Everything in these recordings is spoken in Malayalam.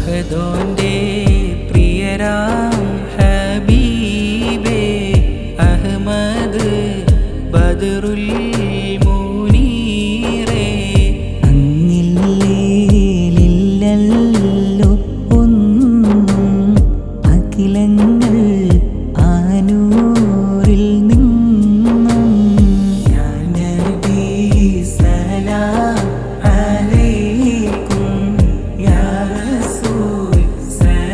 അഹദോൻ്റെ പ്രിയരാ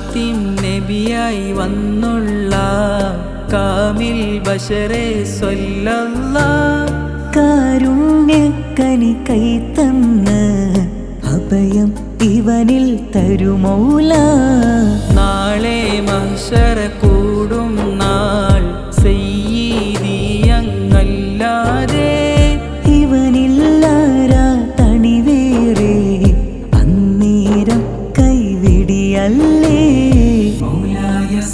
ഫാത്തിം നബിയായി വന്നുള്ള കാമിൽ ബഷറെ സ്വല്ലല്ല. കാരുണ്യക്കനി തന്ന അഭയം ഇവനിൽ തരുമൗല. നാളെ മഹ്ഷറ കൂടും നാൾ സെയ്യീതിയങ്ങല്ലാതെ ഇവനില്ലാരാ തണിവേറെ അന്നേരം കൈവിടിയല്ലേ.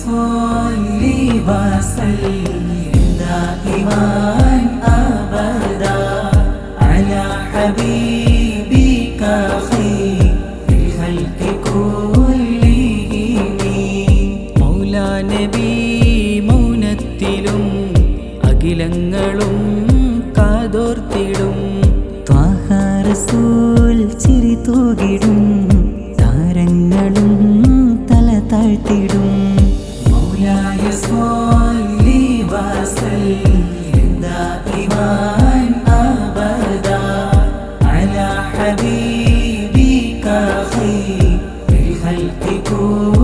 صل وسلم دائما أبدا على حبيبك خير الخلق كلهم مولى نبي മൗനത്തിലും അഖിലങ്ങളും കാതോർത്തിടും ത്വാഹാ റസൂൽ ചിരി തൂകിടും يصلي وسلم دائما أبدا على حبيبك خير الخلق كل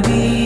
be.